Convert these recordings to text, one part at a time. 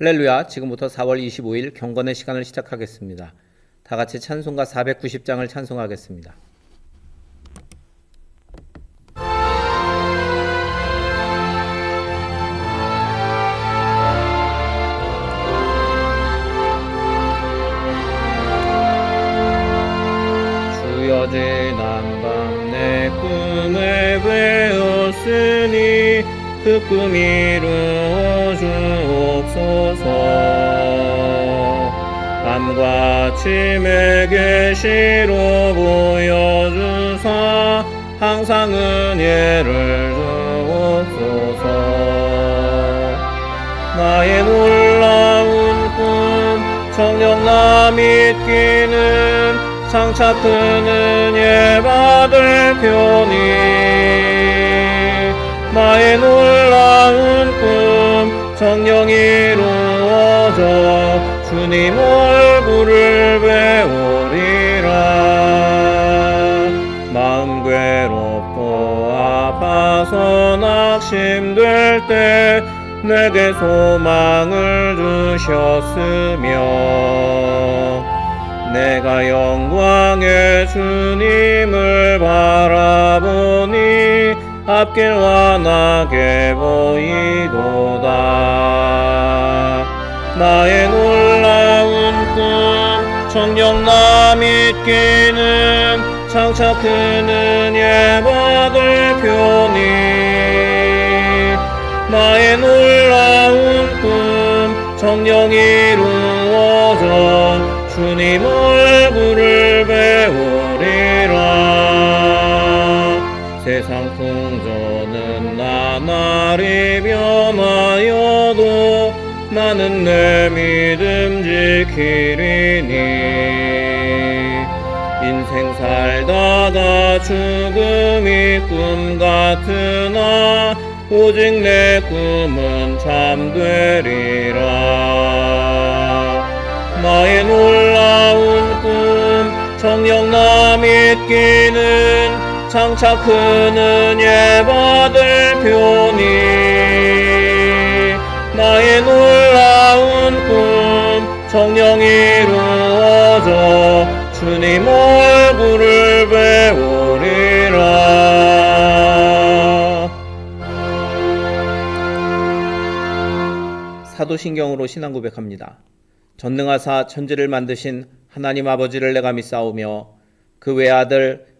할렐루야. 지금부터 4월 25일 경건의 시간을 시작하겠습니다. 다 같이 찬송가 490장을 찬송하겠습니다. 주여 지 배웠으니 그꿈 이루어 주옵소서. 밤과 침에 계시로 보여주사 항상 은혜를 주옵소서. 나의 놀라운 꿈 정녕 나 믿기는 장차 큰 은혜 받을 편이 나의 놀라운 꿈 정녕 이루어져 주님 얼굴을 배우리라. 마음 괴롭고 아파서 낙심될 때 내게 소망을 주셨으며 내가 영광의 주님을 바라보니 앞길 환하게 보이도다. 나의 놀라운 꿈 믿기는 장차 큰 은혜 받을 편이 나의 놀라운 꿈 정녕 이루어져 주님 얼굴을 배우리라. 세상 풍 나날이 변하여도 나는 내 믿음 지키리니. 인생 살다가 죽음이 꿈 같으나 오직 내 꿈은 잠되리라. 나의 놀라운 꿈 정녕 나 믿기는 장차 큰 은혜 받을 편이 나의 놀라운 꿈 정녕 이루어져 주님 얼굴을 배우리라 사도신경으로 신앙 고백합니다. 전능하사 천지를 만드신 하나님 아버지를 내가 믿사오며 그 외아들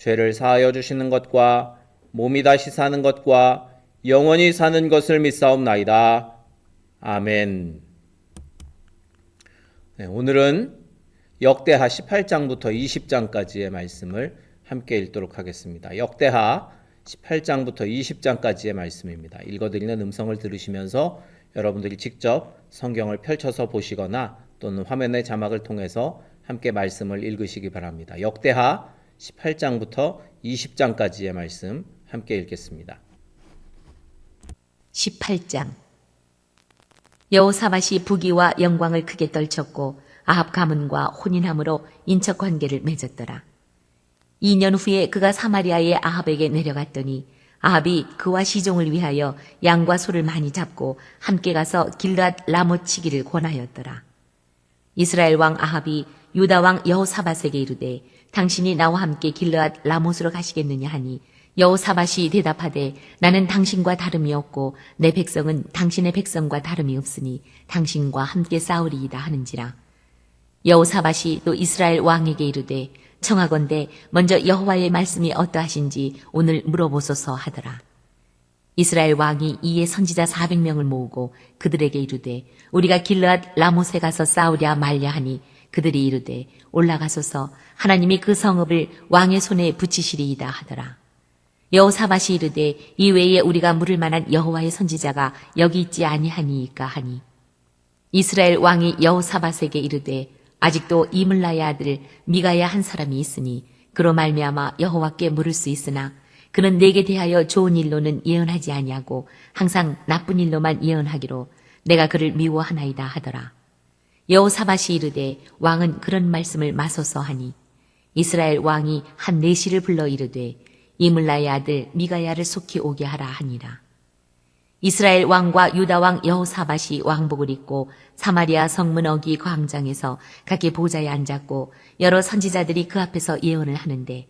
죄를 사하여 주시는 것과 몸이 다시 사는 것과 영원히 사는 것을 믿사옵나이다. 아멘. 네, 오늘은 역대하 18장부터 20장까지의 말씀을 함께 읽도록 하겠습니다. 역대하 18장부터 20장까지의 말씀입니다. 읽어드리는 음성을 들으시면서 여러분들이 직접 성경을 펼쳐서 보시거나 또는 화면의 자막을 통해서 함께 말씀을 읽으시기 바랍니다. 역대하 18장부터 20장까지의 말씀 함께 읽겠습니다. 18장 여호사밧이 부귀와 영광을 크게 떨쳤고 아합 가문과 혼인함으로 인척 관계를 맺었더라. 2년 후에 그가 사마리아의 아합에게 내려갔더니 아합이 그와 시종을 위하여 양과 소를 많이 잡고 함께 가서 길앗 라못 치기를 권하였더라. 이스라엘 왕 아합이 유다 왕 여호사밧에게 이르되 당신이 나와 함께 길르앗 라못으로 가시겠느냐 하니 여호사밧이 대답하되 나는 당신과 다름이 없고 내 백성은 당신의 백성과 다름이 없으니 당신과 함께 싸우리이다 하는지라. 여호사밧이 또 이스라엘 왕에게 이르되 청하건대 먼저 여호와의 말씀이 어떠하신지 오늘 물어보소서 하더라. 이스라엘 왕이 이에 선지자 400명을 모으고 그들에게 이르되 우리가 길르앗 라못에 가서 싸우랴 말랴 하니 그들이 이르되 올라가소서 하나님이 그 성읍을 왕의 손에 붙이시리이다 하더라. 여호사밧이 이르되 이외에 우리가 물을 만한 여호와의 선지자가 여기 있지 아니하니이까 하니 이스라엘 왕이 여호사밧에게 이르되 아직도 이물라의 아들 미가야 한 사람이 있으니 그로 말미암아 여호와께 물을 수 있으나 그는 내게 대하여 좋은 일로는 예언하지 아니하고 항상 나쁜 일로만 예언하기로 내가 그를 미워하나이다 하더라. 여호사밧이 이르되 왕은 그런 말씀을 마소서 하니 이스라엘 왕이 한 내시를 불러 이르되 이물라의 아들 미가야를 속히 오게 하라 하니라. 이스라엘 왕과 유다 왕 여호사밧이 왕복을 입고 사마리아 성문 어기 광장에서 각기 보좌에 앉았고 여러 선지자들이 그 앞에서 예언을 하는데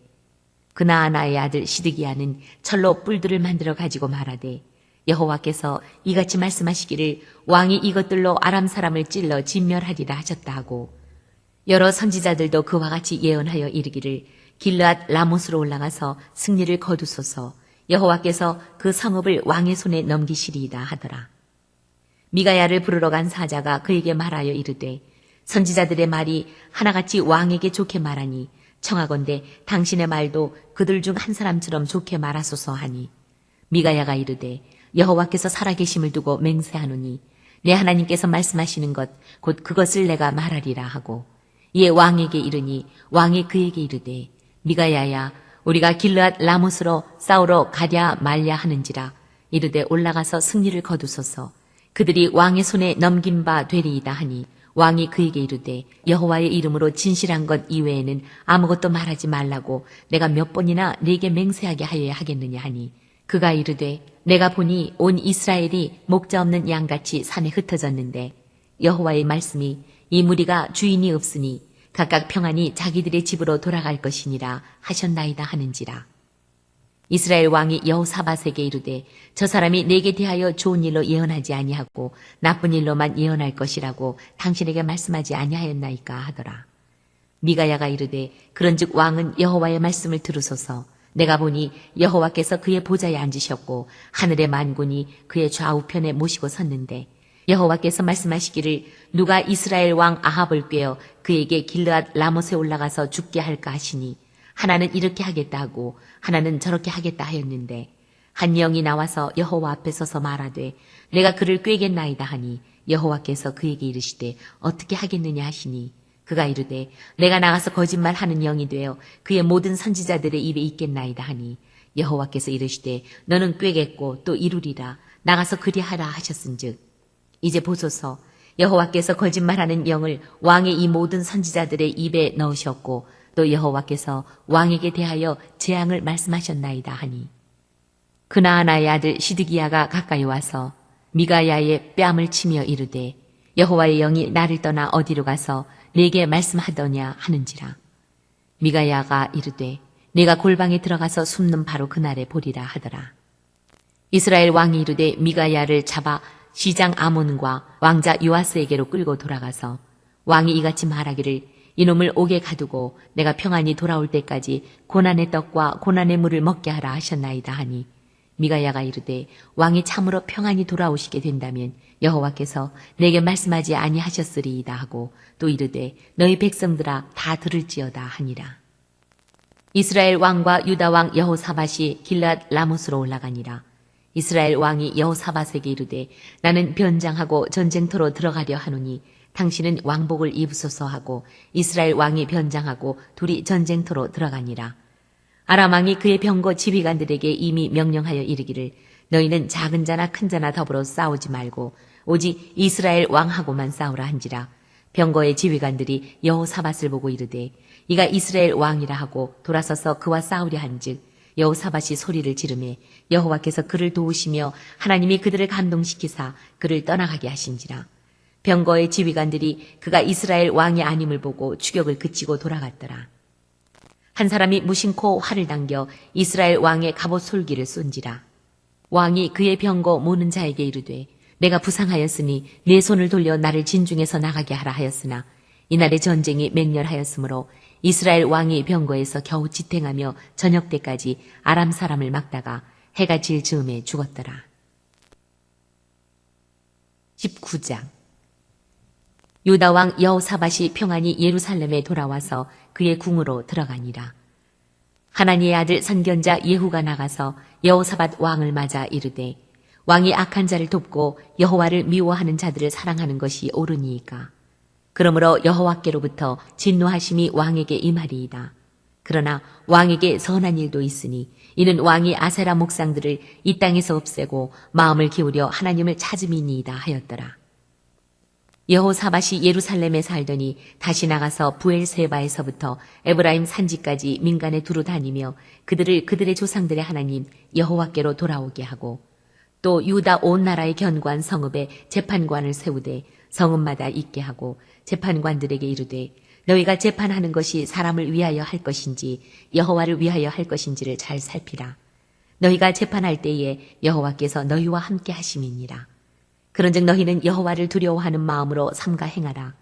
그나아나의 아들 시드기야는 철로 뿔들을 만들어 가지고 말하되 여호와께서 이같이 말씀하시기를 왕이 이것들로 아람 사람을 찔러 진멸하리라 하셨다 하고 여러 선지자들도 그와 같이 예언하여 이르기를 길르앗 라못으로 올라가서 승리를 거두소서 여호와께서 그 성읍을 왕의 손에 넘기시리이다 하더라. 미가야를 부르러 간 사자가 그에게 말하여 이르되 선지자들의 말이 하나같이 왕에게 좋게 말하니 청하건대 당신의 말도 그들 중 한 사람처럼 좋게 말하소서 하니 미가야가 이르되 여호와께서 살아계심을 두고 맹세하노니 내 하나님께서 말씀하시는 것 곧 그것을 내가 말하리라 하고 이에 왕에게 이르니 왕이 그에게 이르되 미가야야 우리가 길르앗 라못으로 싸우러 가랴 말랴 하는지라 이르되 올라가서 승리를 거두소서 그들이 왕의 손에 넘긴 바 되리이다 하니 왕이 그에게 이르되 여호와의 이름으로 진실한 것 이외에는 아무것도 말하지 말라고 내가 몇 번이나 네게 맹세하게 하여야 하겠느냐 하니 그가 이르되 내가 보니 온 이스라엘이 목자 없는 양같이 산에 흩어졌는데 여호와의 말씀이 이 무리가 주인이 없으니 각각 평안히 자기들의 집으로 돌아갈 것이니라 하셨나이다 하는지라 이스라엘 왕이 여호사밧에게 이르되 저 사람이 내게 대하여 좋은 일로 예언하지 아니하고 나쁜 일로만 예언할 것이라고 당신에게 말씀하지 아니하였나이까 하더라. 미가야가 이르되 그런즉 왕은 여호와의 말씀을 들으소서 내가 보니 여호와께서 그의 보좌에 앉으셨고 하늘의 만군이 그의 좌우편에 모시고 섰는데 여호와께서 말씀하시기를 누가 이스라엘 왕 아합을 꾀어 그에게 길르앗 라못에 올라가서 죽게 할까 하시니 하나는 이렇게 하겠다 하고 하나는 저렇게 하겠다 하였는데 한 영이 나와서 여호와 앞에 서서 말하되 내가 그를 꾀겠나이다 하니 여호와께서 그에게 이르시되 어떻게 하겠느냐 하시니 그가 이르되 내가 나가서 거짓말 하는 영이 되어 그의 모든 선지자들의 입에 있겠나이다 하니 여호와께서 이르시되 너는 꾀겠고 또 이루리라. 나가서 그리하라 하셨은즉. 이제 보소서. 여호와께서 거짓말하는 영을 왕의 이 모든 선지자들의 입에 넣으셨고 또 여호와께서 왕에게 대하여 재앙을 말씀하셨나이다 하니. 그나아나의 아들 시드기야가 가까이 와서 미가야의 뺨을 치며 이르되 여호와의 영이 나를 떠나 어디로 가서 내게 말씀하더냐 하는지라. 미가야가 이르되 내가 골방에 들어가서 숨는 바로 그날에 보리라 하더라. 이스라엘 왕이 이르되 미가야를 잡아 시장 아몬과 왕자 요아스에게로 끌고 돌아가서 왕이 이같이 말하기를 이놈을 옥에 가두고 내가 평안히 돌아올 때까지 고난의 떡과 고난의 물을 먹게 하라 하셨나이다 하니 미가야가 이르되 왕이 참으로 평안히 돌아오시게 된다면 여호와께서 내게 말씀하지 아니하셨으리이다 하고 또 이르되 너희 백성들아 다 들을지어다 하니라 이스라엘 왕과 유다 왕 여호사밧이 길앗 라못으로 올라가니라 이스라엘 왕이 여호사밧에게 이르되 나는 변장하고 전쟁터로 들어가려 하노니 당신은 왕복을 입으소서 하고 이스라엘 왕이 변장하고 둘이 전쟁터로 들어가니라. 아람 왕이 그의 병거 지휘관들에게 이미 명령하여 이르기를 너희는 작은 자나 큰 자나 더불어 싸우지 말고 오직 이스라엘 왕하고만 싸우라 한지라. 병거의 지휘관들이 여호사밧을 보고 이르되 이가 이스라엘 왕이라 하고 돌아서서 그와 싸우려 한즉 여호사밧이 소리를 지르매 여호와께서 그를 도우시며 하나님이 그들을 감동시키사 그를 떠나가게 하신지라. 병거의 지휘관들이 그가 이스라엘 왕이 아님을 보고 추격을 그치고 돌아갔더라. 한 사람이 무심코 활을 당겨 이스라엘 왕의 갑옷 솔기를 쏜지라. 왕이 그의 병거 모는 자에게 이르되 내가 부상하였으니 내 손을 돌려 나를 진중에서 나가게 하라 하였으나 이날의 전쟁이 맹렬하였으므로 이스라엘 왕이 병거에서 겨우 지탱하며 저녁 때까지 아람 사람을 막다가 해가 질 즈음에 죽었더라. 19장 유다 왕 여호사밧이 평안히 예루살렘에 돌아와서 그의 궁으로 들어가니라. 하나니의 아들 선견자 예후가 나가서 여호사밧 왕을 맞아 이르되 왕이 악한 자를 돕고 여호와를 미워하는 자들을 사랑하는 것이 옳으니이까. 그러므로 여호와께로부터 진노하심이 왕에게 임하리이다. 그러나 왕에게 선한 일도 있으니 이는 왕이 아세라 목상들을 이 땅에서 없애고 마음을 기울여 하나님을 찾음이니이다 하였더라. 여호사밧이 예루살렘에 살더니 다시 나가서 부엘세바에서부터 에브라임 산지까지 민간에 두루 다니며 그들을 그들의 조상들의 하나님 여호와께로 돌아오게 하고 또 유다 온 나라의 견고한 성읍에 재판관을 세우되 성읍마다 있게 하고 재판관들에게 이르되 너희가 재판하는 것이 사람을 위하여 할 것인지 여호와를 위하여 할 것인지를 잘 살피라. 너희가 재판할 때에 여호와께서 너희와 함께 하심이니라. 그런즉 너희는 여호와를 두려워하는 마음으로 삼가 행하라.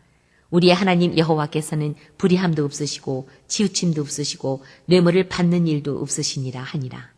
우리의 하나님 여호와께서는 불의함도 없으시고 치우침도 없으시고 뇌물을 받는 일도 없으시니라 하니라.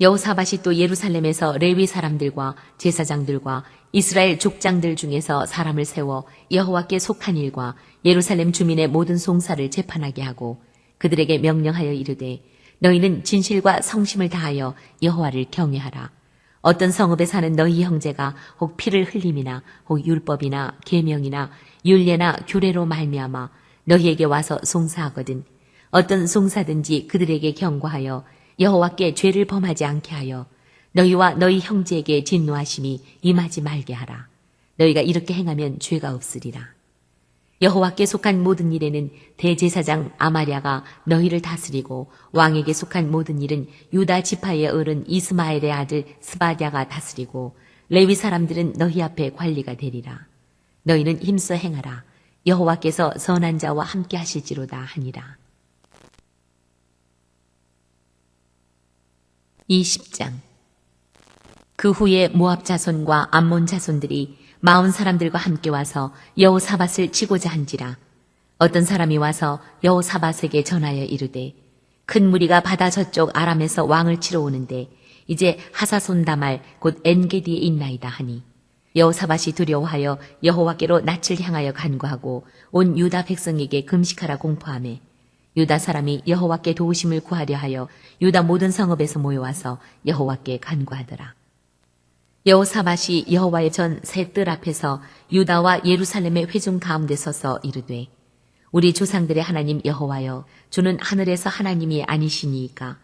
여호사밧이 또 예루살렘에서 레위 사람들과 제사장들과 이스라엘 족장들 중에서 사람을 세워 여호와께 속한 일과 예루살렘 주민의 모든 송사를 재판하게 하고 그들에게 명령하여 이르되 너희는 진실과 성심을 다하여 여호와를 경외하라. 어떤 성읍에 사는 너희 형제가 혹 피를 흘림이나 혹 율법이나 계명이나 율례나 규례로 말미암아 너희에게 와서 송사하거든 어떤 송사든지 그들에게 경고하여 여호와께 죄를 범하지 않게 하여 너희와 너희 형제에게 진노하심이 임하지 말게 하라. 너희가 이렇게 행하면 죄가 없으리라. 여호와께 속한 모든 일에는 대제사장 아마랴가 너희를 다스리고 왕에게 속한 모든 일은 유다 지파의 어른 이스마엘의 아들 스바랴가 다스리고 레위 사람들은 너희 앞에 관리가 되리라. 너희는 힘써 행하라. 여호와께서 선한 자와 함께 하실지로다 하니라. 20장 그 후에 모압 자손과 암몬 자손들이 마흔 사람들과 함께 와서 여호사밧을 치고자 한지라 어떤 사람이 와서 여호사밧에게 전하여 이르되 큰 무리가 바다 저쪽 아람에서 왕을 치러 오는데 이제 하사손 다말 곧 엔게디에 있나이다 하니 여호사밧이 두려워하여 여호와께로 낯을 향하여 간구하고 온 유다 백성에게 금식하라 공포하매 유다 사람이 여호와께 도우심을 구하려 하여 유다 모든 성읍에서 모여와서 여호와께 간구하더라. 여호사밧이 여호와의 전 새 뜰 앞에서 유다와 예루살렘의 회중 가운데 서서 이르되 우리 조상들의 하나님 여호와여 주는 하늘에서 하나님이 아니시니이까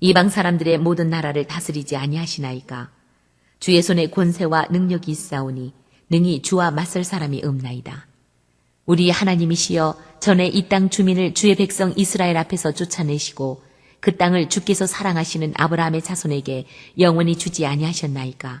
이방 사람들의 모든 나라를 다스리지 아니하시나이까 주의 손에 권세와 능력이 있사오니 능히 주와 맞설 사람이 없나이다. 우리 하나님이시여 전에 이 땅 주민을 주의 백성 이스라엘 앞에서 쫓아내시고 그 땅을 주께서 사랑하시는 아브라함의 자손에게 영원히 주지 아니하셨나이까.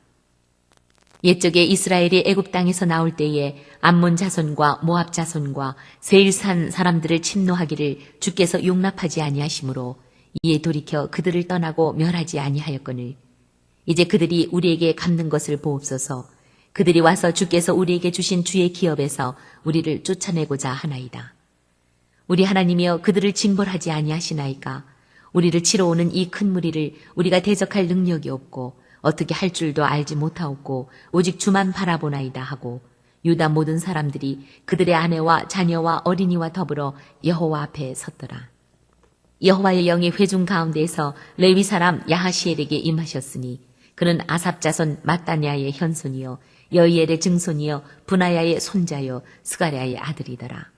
옛적에 이스라엘이 애굽 땅에서 나올 때에 암몬 자손과 모압 자손과 세일산 사람들을 침노하기를 주께서 용납하지 아니하심으로 이에 돌이켜 그들을 떠나고 멸하지 아니하였거늘. 이제 그들이 우리에게 갚는 것을 보옵소서. 그들이 와서 주께서 우리에게 주신 주의 기업에서 우리를 쫓아내고자 하나이다. 우리 하나님이여 그들을 징벌하지 아니하시나이까? 우리를 치러 오는 이 큰 무리를 우리가 대적할 능력이 없고 어떻게 할 줄도 알지 못하옵고 오직 주만 바라보나이다 하고 유다 모든 사람들이 그들의 아내와 자녀와 어린이와 더불어 여호와 앞에 섰더라. 여호와의 영이 회중 가운데에서 레위 사람 야하시엘에게 임하셨으니 그는 아삽 자손 마따냐의 현손이요 여이엘의 증손이요 분하야의 손자요 스가랴의 아들이더라.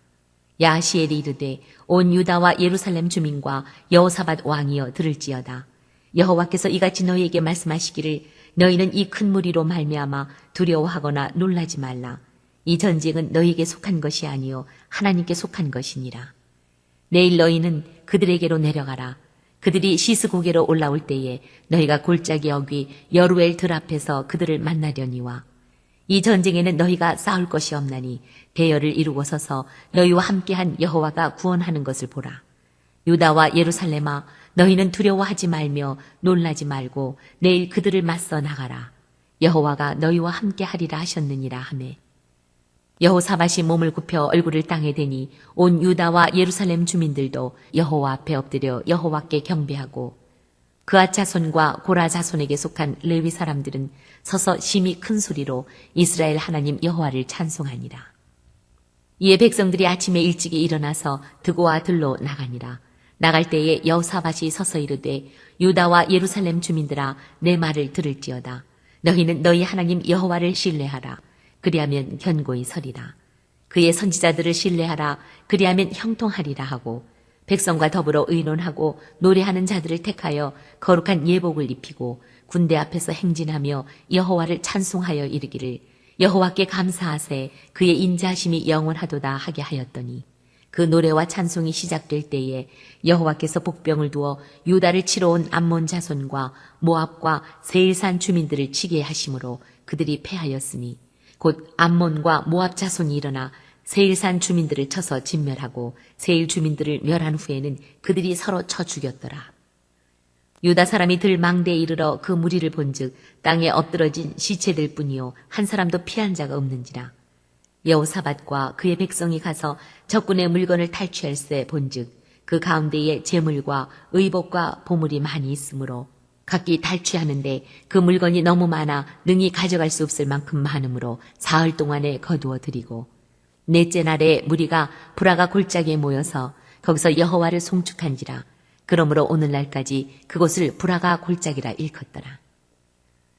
야시엘이 이르되 온 유다와 예루살렘 주민과 여호사밧 왕이여 들을지어다. 여호와께서 이같이 너희에게 말씀하시기를 너희는 이 큰 무리로 말미암아 두려워하거나 놀라지 말라. 이 전쟁은 너희에게 속한 것이 아니요 하나님께 속한 것이니라. 내일 너희는 그들에게로 내려가라. 그들이 시스 고개로 올라올 때에 너희가 골짜기 어귀 여루엘 들 앞에서 그들을 만나려니와 이 전쟁에는 너희가 싸울 것이 없나니 대열을 이루고 서서 너희와 함께한 여호와가 구원하는 것을 보라. 유다와 예루살렘아 너희는 두려워하지 말며 놀라지 말고 내일 그들을 맞서 나가라. 여호와가 너희와 함께 하리라 하셨느니라 하매 여호사밧이 몸을 굽혀 얼굴을 땅에 대니 온 유다와 예루살렘 주민들도 여호와 앞에 엎드려 여호와께 경배하고 그아 자손과 고라 자손에게 속한 레위 사람들은 서서 심히 큰 소리로 이스라엘 하나님 여호와를 찬송하니라. 이에 백성들이 아침에 일찍이 일어나서 드고와 들로 나가니라. 나갈 때에 여호사밧이 서서 이르되 유다와 예루살렘 주민들아 내 말을 들을지어다. 너희는 너희 하나님 여호와를 신뢰하라. 그리하면 견고히 서리라. 그의 선지자들을 신뢰하라. 그리하면 형통하리라 하고 백성과 더불어 의논하고 노래하는 자들을 택하여 거룩한 예복을 입히고 군대 앞에서 행진하며 여호와를 찬송하여 이르기를 여호와께 감사하세 그의 인자하심이 영원하도다 하게 하였더니 그 노래와 찬송이 시작될 때에 여호와께서 복병을 두어 유다를 치러 온 암몬 자손과 모압과 세일산 주민들을 치게 하심으로 그들이 패하였으니 곧 암몬과 모압 자손이 일어나 세일산 주민들을 쳐서 진멸하고 세일 주민들을 멸한 후에는 그들이 서로 쳐 죽였더라. 유다 사람이 들 망대에 이르러 그 무리를 본즉 땅에 엎드러진 시체들 뿐이요 한 사람도 피한 자가 없는지라. 여호사밧과 그의 백성이 가서 적군의 물건을 탈취할세 본즉 그 가운데에 재물과 의복과 보물이 많이 있으므로 각기 탈취하는데 그 물건이 너무 많아 능히 가져갈 수 없을 만큼 많으므로 사흘 동안에 거두어 드리고 넷째 날에 무리가 브라가 골짜기에 모여서 거기서 여호와를 송축한지라. 그러므로 오늘날까지 그곳을 브라가 골짜기라 일컫더라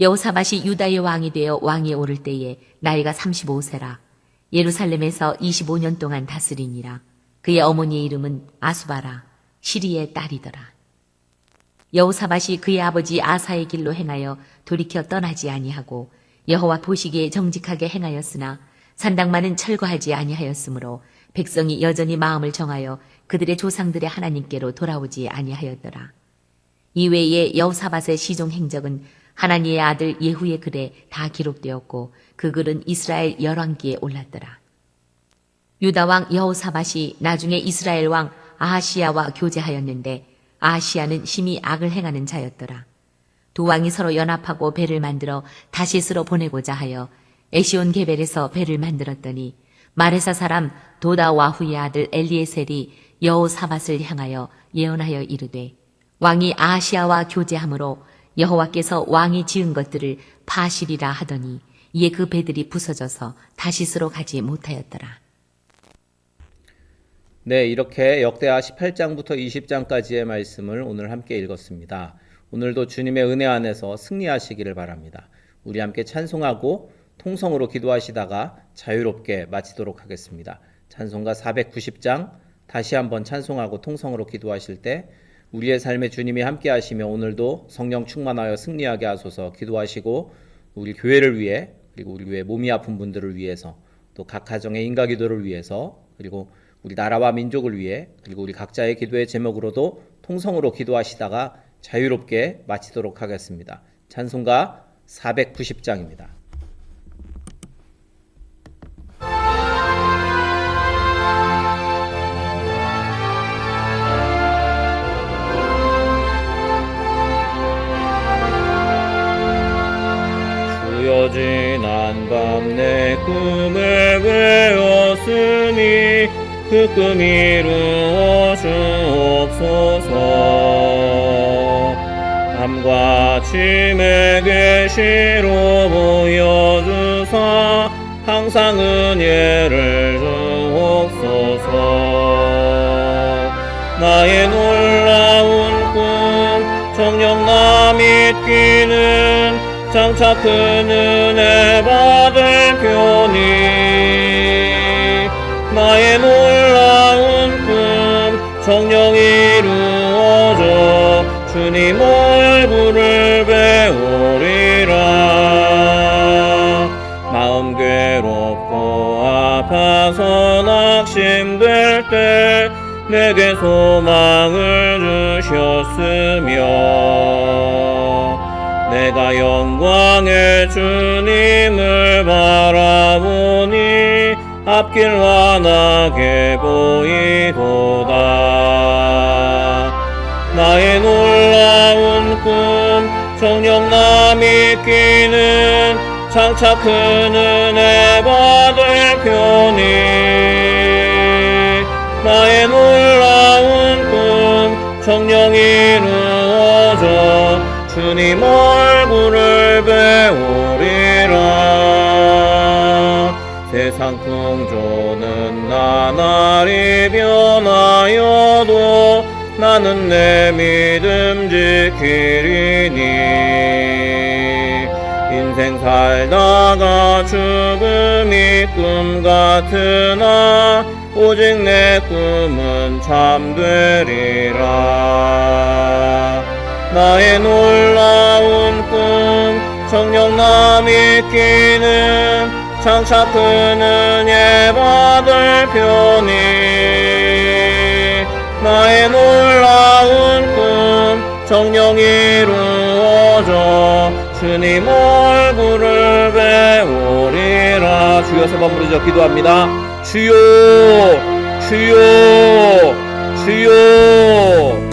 여호사밧이 유다의 왕이 되어 왕위에 오를 때에 나이가 35세라. 예루살렘에서 25년 동안 다스리니라. 그의 어머니의 이름은 아수바라 시리의 딸이더라. 여호사밧이 그의 아버지 아사의 길로 행하여 돌이켜 떠나지 아니하고 여호와 보시기에 정직하게 행하였으나 산당만은 철거하지 아니하였으므로 백성이 여전히 마음을 정하여 그들의 조상들의 하나님께로 돌아오지 아니하였더라. 이외에 여호사밧의 시종 행적은 하나님의 아들 예후의 글에 다 기록되었고 그 글은 이스라엘 열왕기에 올랐더라. 유다 왕 여호사밧이 나중에 이스라엘 왕 아하시야와 교제하였는데 아하시야는 심히 악을 행하는 자였더라. 두 왕이 서로 연합하고 배를 만들어 다시스로 보내고자 하여 에시온 게벨에서 배를 만들었더니 마레사 사람 도다 와후의 아들 엘리에셀이 여호사밧을 향하여 예언하여 이르되 왕이 아하시야와 교제함으로 여호와께서 왕이 지은 것들을 파시리라 하더니 이에 그 배들이 부서져서 다시스로 가지 못하였더라. 네, 이렇게 역대하 18장부터 20장까지의 말씀을 오늘 함께 읽었습니다. 오늘도 주님의 은혜 안에서 승리하시기를 바랍니다. 우리 함께 찬송하고 통성으로 기도하시다가 자유롭게 마치도록 하겠습니다. 찬송가 490장 다시 한번 찬송하고 통성으로 기도하실 때 우리의 삶에 주님이 함께 하시며 오늘도 성령 충만하여 승리하게 하소서 기도하시고 우리 교회를 위해 그리고 우리 외 몸이 아픈 분들을 위해서 또 각 가정의 인가 기도를 위해서 그리고 우리 나라와 민족을 위해 그리고 우리 각자의 기도의 제목으로도 통성으로 기도하시다가 자유롭게 마치도록 하겠습니다. 찬송가 490장입니다. 외웠으니 그꿈 이루어 주옵소서. 밤과 침에 계시로 보여주사 항상 은혜를 주옵소서. 나의 놀라운 꿈 정녕 나 믿기는 장차 큰 은혜 받을 표니 나의 놀라운 꿈 성령이 이루어져 주님 얼굴을 배우리라. 마음 괴롭고 아파서 낙심될 때 내게 소망을 주셨으며 내가 영광의 주님을 바라보니 앞길 환하게 보이도다. 나의 놀라운 꿈 정녕 남이 끼는 장차 큰 은혜 받을 편이. 나의 놀라운 꿈 정녕 이루어져 주님 얼굴을 배우 세상 풍조는 나날이 변하여도 나는 내 믿음 지키리니. 인생 살다가 죽음이 꿈 같으나 오직 내 꿈은 참되리라. 나의 놀라운 꿈 정녕 남이 끼는 장차 큰 은혜 받을 편이 나의 놀라운 꿈 정녕 이루어져 주님 얼굴을 배우리라. 주여서 머무르죠 기도합니다. 주여 주여 주여